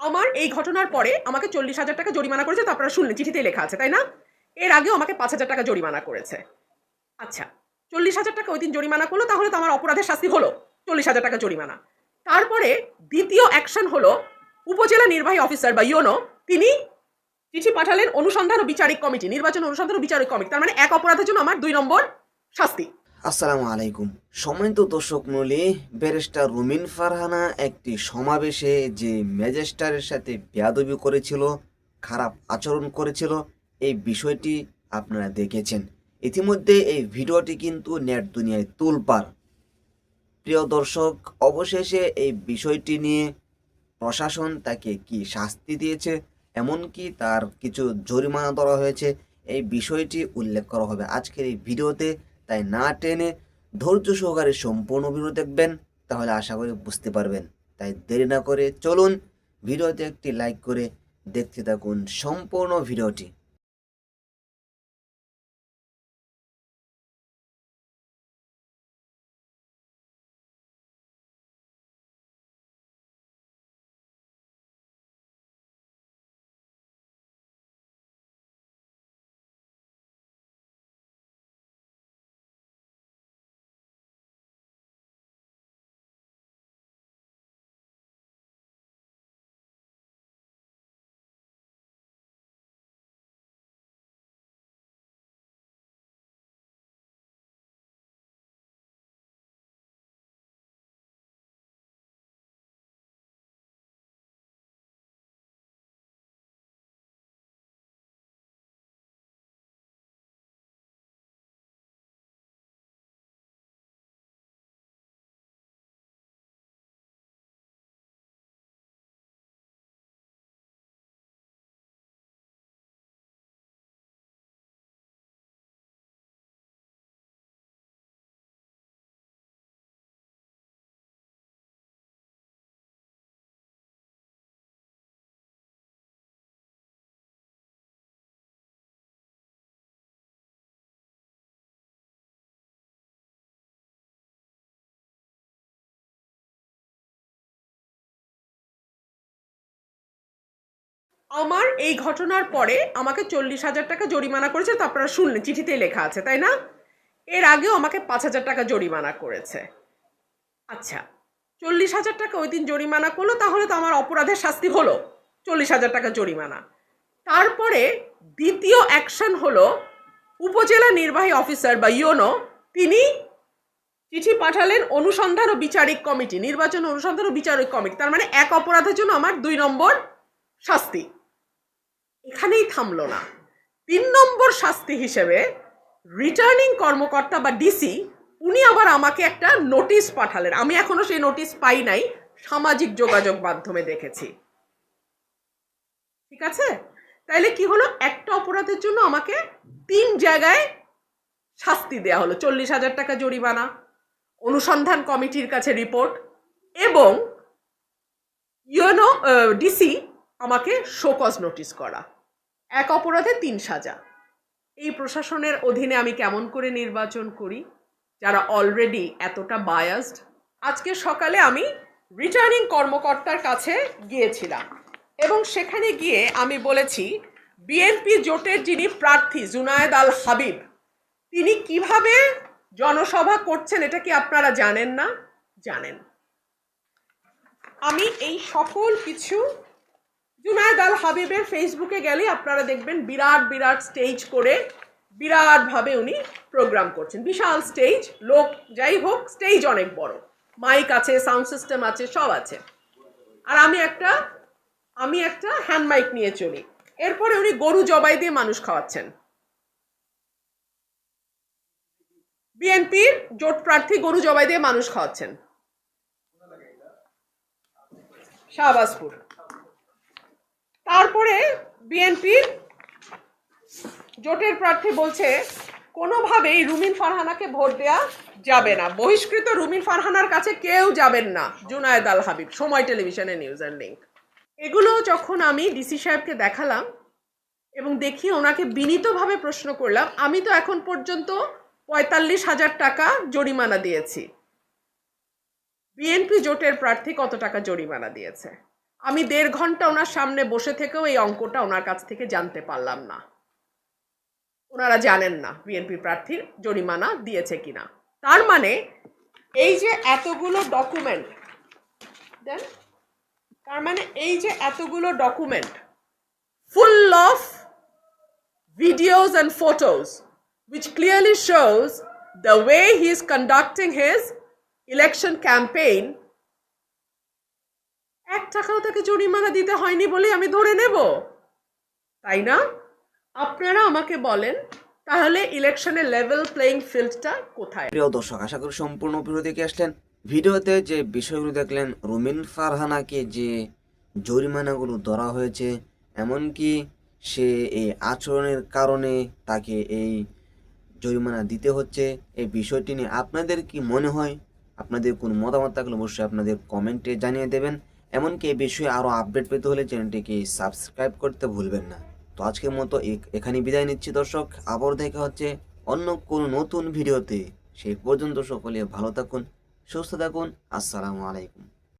আমার এই ঘটনার পরে আমাকে চল্লিশ হাজার টাকা জরিমানা করেছে তো আপনারা শুনলেন চিঠিতেই লেখা আছে, তাই না? এর আগেও আমাকে পাঁচ হাজার টাকা জরিমানা করেছে। আচ্ছা চল্লিশ হাজার টাকা ওই দিন জরিমানা করল, তাহলে তো আমার অপরাধের শাস্তি হলো, চল্লিশ হাজার টাকা জরিমানা। তারপরে দ্বিতীয় অ্যাকশন হলো, উপজেলা নির্বাহী অফিসার বা ইয়োনো তিনি চিঠি পাঠালেন অনুসন্ধান ও বিচারিক কমিটি, নির্বাচন অনুসন্ধান ও বিচারিক কমিটি, তার মানে এক অপরাধের জন্য আমার দুই নম্বর শাস্তি। আসসালামু আলাইকুম। সম্মানিত দর্শক মূলী ব্যারিস্টার রুমিন ফারহানা একটি সমাবেশে যে ম্যাজিস্ট্রারের সাথে বেয়াদবি করেছিল, খারাপ আচরণ করেছিল, এই বিষয়টি আপনারা দেখেছেন। ইতিমধ্যে এই ভিডিওটি কিন্তু নেট দুনিয়ায় তুলপার। প্রিয় দর্শক, অবশেষে এই বিষয়টি নিয়ে প্রশাসন তাকে কি শাস্তি দিয়েছে, এমনকি তার কিছু জরিমানা ধরা হয়েছে, এই বিষয়টি উল্লেখ করা হবে। আজকের এই ভিডিওতে তাই না টেনে ধৈর্য সহকারে সম্পূর্ণ ভিডিও দেখবেন, তাহলে আশা করি বুঝতে পারবেন। তাই দেরি না করে চলুন, ভিডিওতে একটি লাইক করে দেখতে থাকুন সম্পূর্ণ ভিডিওটি। আমার এই ঘটনার পরে আমাকে চল্লিশ হাজার টাকা জরিমানা করেছে তো আপনারা শুনলেন চিঠিতেই লেখা আছে, তাই না? এর আগেও আমাকে পাঁচ হাজার টাকা জরিমানা করেছে। আচ্ছা চল্লিশ হাজার টাকা ওই দিন জরিমানা করল, তাহলে তো আমার অপরাধের শাস্তি হলো, চল্লিশ হাজার টাকা জরিমানা। তারপরে দ্বিতীয় অ্যাকশন হলো, উপজেলা নির্বাহী অফিসার বা ইয়োনো, তিনি চিঠি পাঠালেন অনুসন্ধান ও বিচারিক কমিটি, নির্বাচন অনুসন্ধান ও বিচারিক কমিটি, তার মানে এক অপরাধের জন্য আমার দুই নম্বর শাস্তি। এখানেই থামলো না। তিন নম্বর শাস্তি হিসেবে রিটার্নিং কর্মকর্তা বা ডিসি উনি আবার আমাকে একটা নোটিশ পাঠালেন। আমি এখনও সেই নোটিশ পাই নাই, সামাজিক যোগাযোগ মাধ্যমে দেখেছি। ঠিক আছে? তাইলে কি হলো? একটা অপরাধের জন্য আমাকে তিন জায়গায় শাস্তি দেয়া হলো। চল্লিশ হাজার টাকা জরিমানা, অনুসন্ধান কমিটির কাছে রিপোর্ট এবং ইউনো ডিসি আমাকে শোকজ নোটিশ করা। এক অপরাধে তিন সাজা। এই প্রশাসনের অধীনে আমি কেমন করে নির্বাচন করি? যারা অলরেডি এতটা বায়াসড আজকে সকালে আমি রিটার্নিং কর্মকর্তার কাছে গিয়েছিলাম এবং সেখানে গিয়ে আমি বলেছি বিএনপি জোটের যিনি প্রার্থী জুনায়েদ আল হাবিব, তিনি কীভাবে জনসভা করছেন এটা কি আপনারা জানেন না? জানেন। আমি এই সকল কিছু জুনায়দ আল হাবিবের ফেসবুকে গেলে আপনারা দেখবেন বিরাট বিরাট স্টেজ করে বিরাটভাবে উনি প্রোগ্রাম করছেন। বিশাল স্টেজ লোক যাই হোক স্টেজ অনেক বড়। মাইক আছে সাউন্ড সিস্টেম আছে, সব আছে। আর আমি একটা আমি একটা হ্যান্ড মাইক নিয়ে চলি। এরপরে উনি গরু জবাই দিয়ে মানুষ খাওয়াচ্ছেন। বিএনপির জোট প্রার্থী গরু জবাই দিয়ে মানুষ খাওয়াচ্ছেন। শাহবাজপুর। তারপরে বিএনপির জোটের প্রার্থী বলছে, কোনোভাবেই রুমিন ফারহানাকে ভোট দেয়া যাবে না। বহিষ্কৃত রুমিন ফারহানার কাছে কেউ যাবেন না। জুনায়দ আল হাবিব, সময় টেলিভিশনের নিউজ অ্যান্ড লিঙ্ক। এগুলো যখন আমি ডিসি সাহেবকে দেখালাম এবং দেখি ওনাকে বিনীতভাবে প্রশ্ন করলাম, আমি তো এখন পর্যন্ত পঁয়তাল্লিশ হাজার টাকা জরিমানা দিয়েছি। বিএনপি জোটের প্রার্থী কত টাকা জরিমানা দিয়েছে? আমি দেড় ঘণ্টা ওনার সামনে বসে থেকেও এই অঙ্কটা ওনার কাছ থেকে জানতে পারলাম না। ওনারা জানেন না বিএনপি প্রার্থীর জরিমানা দিয়েছে কিনা। তার মানে এই যে এতগুলো ডকুমেন্ট দেন, তার মানে এই যে এতগুলো document full of videos and photos, which clearly shows the way he is conducting his election campaign এক টাকাও তাকে জরিমানা দিতে হয়নি বলে আমি ধরে নেব। তাই না? আপনারা আমাকে বলেন, তাহলে ইলেকশনের লেভেল প্লেইং ফিল্ডটা কোথায়? প্রিয় দর্শক, আশা করি সম্পূর্ণ ভিডিও দেখে আসলেন। ভিডিওতে যে বিষয়গুলো দেখলেন, রুমিন ফারহানাকে যে জরিমানাগুলো ধরা হয়েছে, এমনকি সে এই আচরণের কারণে তাকে এই জরিমানা দিতে হচ্ছে, এই বিষয়টি নিয়ে আপনাদের কি মনে হয়? আপনাদের কোনো মতামত থাকলে অবশ্যই আপনাদের কমেন্টে জানিয়ে দেবেন। এমনকি এই বিষয়ে আরও আপডেট পেতে হলে চ্যানেলটিকে সাবস্ক্রাইব করতে ভুলবেন না। তো আজকের মতো এখানে বিদায় নিচ্ছি দর্শক। আবার দেখা হচ্ছে অন্য কোনো নতুন ভিডিওতে। সেই পর্যন্ত সকলে ভালো থাকুন, সুস্থ থাকুন। আসসালামু আলাইকুম।